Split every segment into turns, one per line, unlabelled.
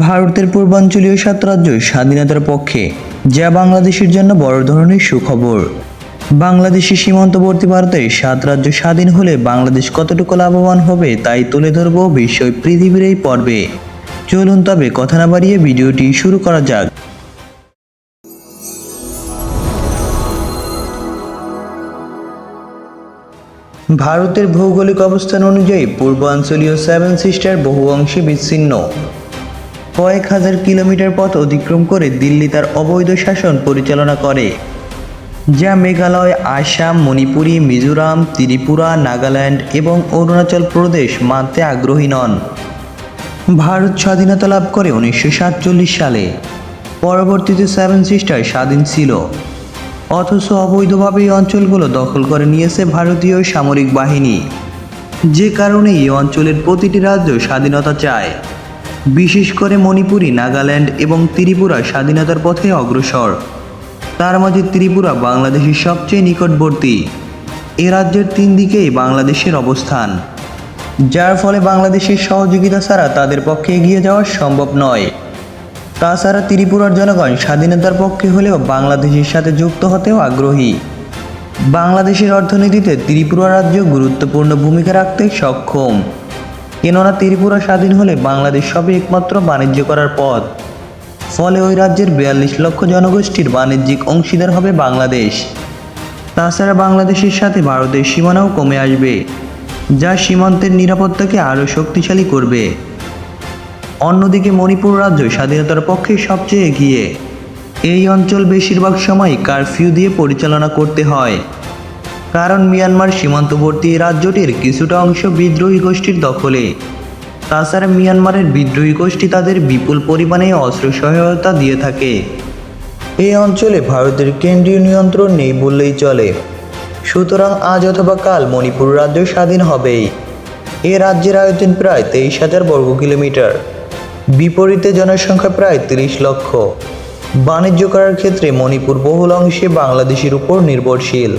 ভারতের পূর্বাঞ্চলীয় সাত রাজ্য স্বাধীনতার পক্ষে, যা বাংলাদেশের জন্য বড় ধরনের সুখবর। বাংলাদেশের সীমান্তবর্তী ভারতে সাত রাজ্য স্বাধীন হলে বাংলাদেশ কতটুকু লাভবান হবে তাই তুলে ধরব বিষয় পৃথিবীর এই পর্বে। চলুন তবে কথা না বাড়িয়ে ভিডিওটি শুরু করা যাক। ভারতের ভৌগোলিক অবস্থান অনুযায়ী পূর্বাঞ্চলীয় সেভেন সিস্টার বহু অংশে বিচ্ছিন্ন। কয়েক হাজার কিলোমিটার পথ অতিক্রম করে দিল্লি তার অবৈধ শাসন পরিচালনা করে, যা মেঘালয়, আসাম, মণিপুরী, মিজোরাম, ত্রিপুরা, নাগাল্যান্ড এবং অরুণাচল প্রদেশ মানতে আগ্রহী নন। ভারত স্বাধীনতা লাভ করে উনিশশো সাতচল্লিশ সালে। পরবর্তীতে সেভেন সিস্টার স্বাধীন ছিল। অথচ অবৈধভাবে এই অঞ্চলগুলো দখল করে নিয়েছে ভারতীয় সামরিক বাহিনী। যে কারণে এই অঞ্চলের প্রতিটি রাজ্য স্বাধীনতা চায়। বিশেষ করে মণিপুরী, নাগাল্যান্ড এবং ত্রিপুরা স্বাধীনতার পথে অগ্রসর। তার মাঝে ত্রিপুরা বাংলাদেশের সবচেয়ে নিকটবর্তী। এ রাজ্যের তিন দিকেই বাংলাদেশের অবস্থান। যার ফলে বাংলাদেশের সহযোগিতা ছাড়া তাদের পক্ষে এগিয়ে যাওয়া সম্ভব নয়। তাছাড়া ত্রিপুরার জনগণ স্বাধীনতার পক্ষে হলেও বাংলাদেশের সাথে যুক্ত হতেও আগ্রহী। বাংলাদেশের অর্থনীতিতে ত্রিপুরা রাজ্য গুরুত্বপূর্ণ ভূমিকা রাখতে সক্ষম। কেননা ত্রিপুরা স্বাধীন হলে বাংলাদেশ সবই একমাত্র বাণিজ্য করার পথ। ফলে ওই রাজ্যের বিয়াল্লিশ লক্ষ জনগোষ্ঠীর বাণিজ্যিক অংশীদার হবে বাংলাদেশ। তাছাড়া বাংলাদেশের সাথে ভারতের সীমানাও কমে আসবে, যা সীমান্তের নিরাপত্তাকে আরও শক্তিশালী করবে। অন্যদিকে মণিপুর রাজ্য স্বাধীনতার পক্ষে সবচেয়ে এগিয়ে। এই অঞ্চল বেশিরভাগ সময় কারফিউ দিয়ে পরিচালনা করতে হয়। কারণ মিয়ানমার সীমান্তবর্তী রাজ্যটির কিছুটা অংশ বিদ্রোহী গোষ্ঠীর দখলে। তাছাড়া মিয়ানমারের বিদ্রোহী গোষ্ঠী তাদের বিপুল পরিমাণে অস্ত্র সহায়তা দিয়ে থাকে। এই অঞ্চলে ভারতের কেন্দ্রীয় নিয়ন্ত্রণ নেই বললেই চলে। সুতরাং আজ অথবা কাল মণিপুর রাজ্য স্বাধীন হবেই। এ রাজ্যের আয়তন প্রায় তেইশ হাজার বর্গ কিলোমিটার। বিপরীতে জনসংখ্যা প্রায় তিরিশ লক্ষ। বাণিজ্য করার ক্ষেত্রে মণিপুর বহুল অংশে বাংলাদেশের উপর নির্ভরশীল।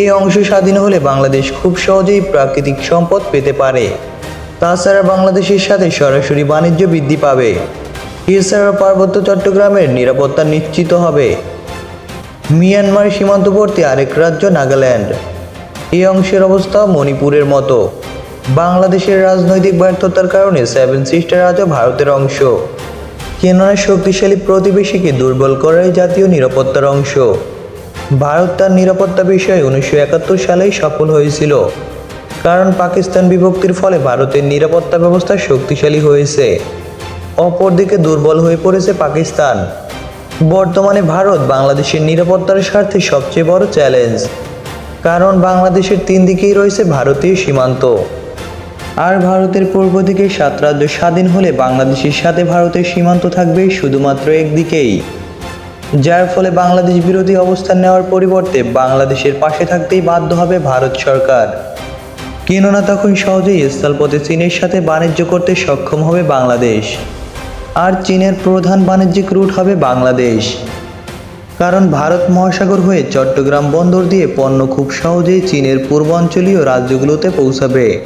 এই অংশ স্বাধীন হলে বাংলাদেশ খুব সহজেই প্রাকৃতিক সম্পদ পেতে পারে। তাছাড়া বাংলাদেশের সাথে সরাসরি বাণিজ্য বৃদ্ধি পাবে। এছাড়া পার্বত্য চট্টগ্রামের নিরাপত্তা নিশ্চিত হবে। মিয়ানমার সীমান্তবর্তী আরেক রাজ্য নাগাল্যান্ড। এই অংশের অবস্থা মণিপুরের মতো। বাংলাদেশের রাজনৈতিক ব্যর্থতার কারণে সেভেন সিস্টার আজও ভারতের অংশ। কেননা শক্তিশালী প্রতিবেশীকে দুর্বল করাই জাতীয় নিরাপত্তার অংশ। ভারত তার নিরাপত্তা বিষয়ে উনিশশো একাত্তর সালেই সফল হয়েছিল। কারণ পাকিস্তান বিভক্তির ফলে ভারতের নিরাপত্তা ব্যবস্থা শক্তিশালী হয়েছে। অপরদিকে দুর্বল হয়ে পড়েছে পাকিস্তান। বর্তমানে ভারত বাংলাদেশের নিরাপত্তার স্বার্থে সবচেয়ে বড় চ্যালেঞ্জ। কারণ বাংলাদেশের তিন দিকেই রয়েছে ভারতীয় সীমান্ত। আর ভারতের পূর্ব দিকে সাত রাজ্য স্বাধীন হলে বাংলাদেশের সাথে ভারতের সীমান্ত থাকবে শুধুমাত্র একদিকেই। যার ফলে বাংলাদেশ বিরোধী অবস্থান নেওয়ার পরিবর্তে বাংলাদেশের পাশে থাকতেই বাধ্য হবে ভারত সরকার। কেননা তখন সহজেই স্থলপথে চীনের সাথে বাণিজ্য করতে সক্ষম হবে বাংলাদেশ। আর চীনের প্রধান বাণিজ্যিক রুট হবে বাংলাদেশ। কারণ ভারত মহাসাগর হয়ে চট্টগ্রাম বন্দর দিয়ে পণ্য খুব সহজেই চীনের পূর্বাঞ্চলীয় রাজ্যগুলোতে পৌঁছাবে।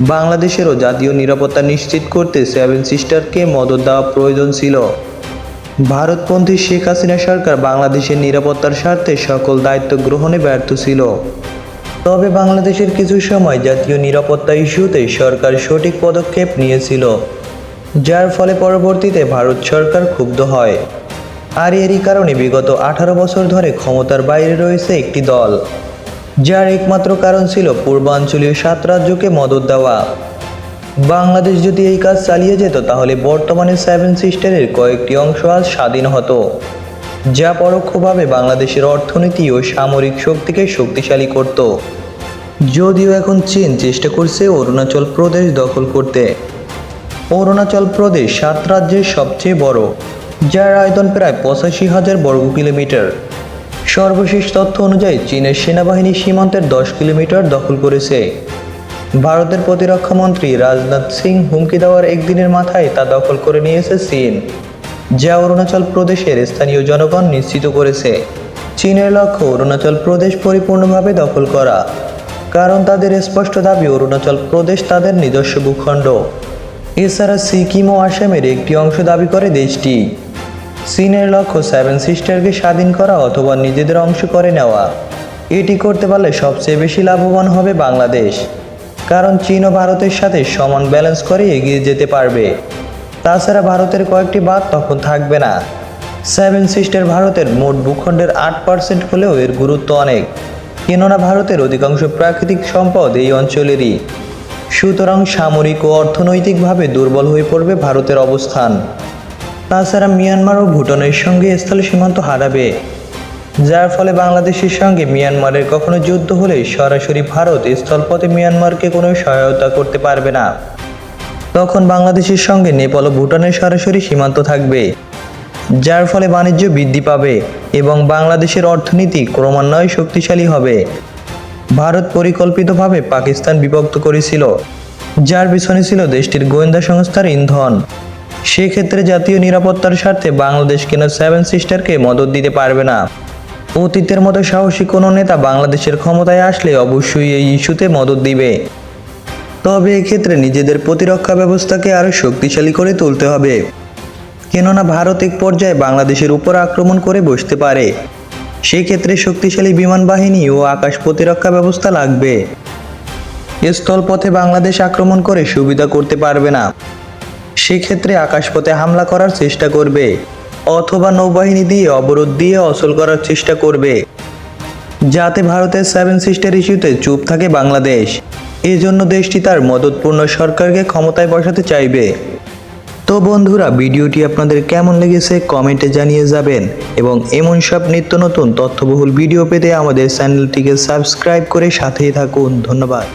বাংলাদেশেরও জাতীয় নিরাপত্তা নিশ্চিত করতে সেভেন সিস্টারকে মদত দেওয়া প্রয়োজন ছিল। ভারতপন্থী শেখ হাসিনা সরকার বাংলাদেশের নিরাপত্তার স্বার্থে সকল দায়িত্ব গ্রহণে ব্যর্থ ছিল। তবে বাংলাদেশের কিছু সময় জাতীয় নিরাপত্তা ইস্যুতে সরকার সঠিক পদক্ষেপ নিয়েছিল, যার ফলে পরবর্তীতে ভারত সরকার ক্ষুব্ধ হয়। আর এরই কারণে বিগত আঠারো বছর ধরে ক্ষমতার বাইরে রয়েছে একটি দল, যার একমাত্র কারণ ছিল পূর্বাঞ্চলীয় সাত রাজ্যকে মদত দেওয়া। বাংলাদেশ যদি এই কাজ চালিয়ে যেত, তাহলে বর্তমানে সেভেন সিস্টারের কয়েকটি অংশ আজ স্বাধীন হতো। যা পরোক্ষভাবে বাংলাদেশের অর্থনীতি ও সামরিক শক্তিকে শক্তিশালী করত। যদিও এখন চীন চেষ্টা করছে অরুণাচল প্রদেশ দখল করতে। অরুণাচল প্রদেশ সাত রাজ্যের সবচেয়ে বড়, যার আয়তন প্রায় পঁচাশি হাজার বর্গ কিলোমিটার। সর্বশেষ তথ্য অনুযায়ী চীনের সেনাবাহিনী সীমান্তের দশ কিলোমিটার দখল করেছে। ভারতের প্রতিরক্ষা মন্ত্রী রাজনাথ সিং হুমকি দেওয়ার একদিনের মাথায় তা দখল করে নিয়েছে চীন। যা অরুণাচল প্রদেশের স্থানীয় জনগণ নিশ্চিত করেছে। চীনের লক্ষ্য অরুণাচল প্রদেশ পরিপূর্ণভাবে দখল করা। কারণ তাদের স্পষ্ট দাবি, অরুণাচল প্রদেশ তাদের নিজস্ব ভূখণ্ড। এছাড়া সিকিম ও আসামের একটি অংশ দাবি করে দেশটি। চীনের লক্ষ্য সেভেন সিস্টারকে স্বাধীন করা অথবা নিজেদের অংশ করে নেওয়া। এটি করতে পারলে সবচেয়ে বেশি লাভবান হবে বাংলাদেশ। কারণ চীন ও ভারতের সাথে সমান ব্যালেন্স করে এগিয়ে যেতে পারবে। তাছাড়া ভারতের কয়েকটি বাদ তখন থাকবে না। সেভেন সিস্টার ভারতের মোট ভূখণ্ডের আট পার্সেন্ট হলেও এর গুরুত্ব অনেক। কেননা ভারতের অধিকাংশ প্রাকৃতিক সম্পদ এই অঞ্চলেরই। সুতরাং সামরিক ও অর্থনৈতিকভাবে দুর্বল হয়ে পড়বে ভারতের অবস্থান। তাছাড়া মিয়ানমার ও ভুটানের সঙ্গে স্থল সীমান্ত হারাবে। যার ফলে বাংলাদেশের সঙ্গে মিয়ানমারের কখনো যুদ্ধ হলে সরাসরি ভারত স্থলপথে মিয়ানমারকে কোনো সহায়তা করতে পারবে না। তখন বাংলাদেশের সঙ্গে নেপাল ও ভুটানের সরাসরি সীমান্ত থাকবে, যার ফলে বাণিজ্য বৃদ্ধি পাবে এবং বাংলাদেশের অর্থনীতি ক্রমান্বয়ে শক্তিশালী হবে। ভারত পরিকল্পিতভাবে পাকিস্তান বিভক্ত করেছিল, যার পিছনে ছিল দেশটির গোয়েন্দা সংস্থার ইন্ধন। সেক্ষেত্রে জাতীয় নিরাপত্তার স্বার্থে বাংলাদেশ কেন সেভেন সিস্টারকে মদত দিতে পারবে না? অতীতের মতো সাহসী কোনো নেতা বাংলাদেশের ক্ষমতায় আসলে অবশ্যই এই ইস্যুতে মদত দিবে। তবে এক্ষেত্রে নিজেদের প্রতিরক্ষা ব্যবস্থাকে আরও শক্তিশালী করে তুলতে হবে। কেননা ভারত এক পর্যায়ে বাংলাদেশের উপর আক্রমণ করে বসতে পারে। সেক্ষেত্রে শক্তিশালী বিমান বাহিনী ও আকাশ প্রতিরক্ষা ব্যবস্থা লাগবে। স্থলপথে বাংলাদেশ আক্রমণ করে সুবিধা করতে পারবে না। সেক্ষেত্রে আকাশপথে হামলা করার চেষ্টা করবে। অথবা নৌবাহিনী দিয়ে অবরোধ দিয়ে অচল করার চেষ্টা করবে। যাতে ভারতের সেভেন সিস্টার ইস্যুতে চুপ থাকে বাংলাদেশ। এজন্য দেশটি তার মদতপূর্ণ সরকারকে ক্ষমতায় বসাতে চাইবে। তো বন্ধুরা, ভিডিওটি আপনাদের কেমন লেগেছে কমেন্টে জানিয়ে যাবেন এবং এমন সব নিত্য নতুন তথ্যবহুল ভিডিও পেতে আমাদের চ্যানেলটিকে সাবস্ক্রাইব করে সাথেই থাকুন। ধন্যবাদ।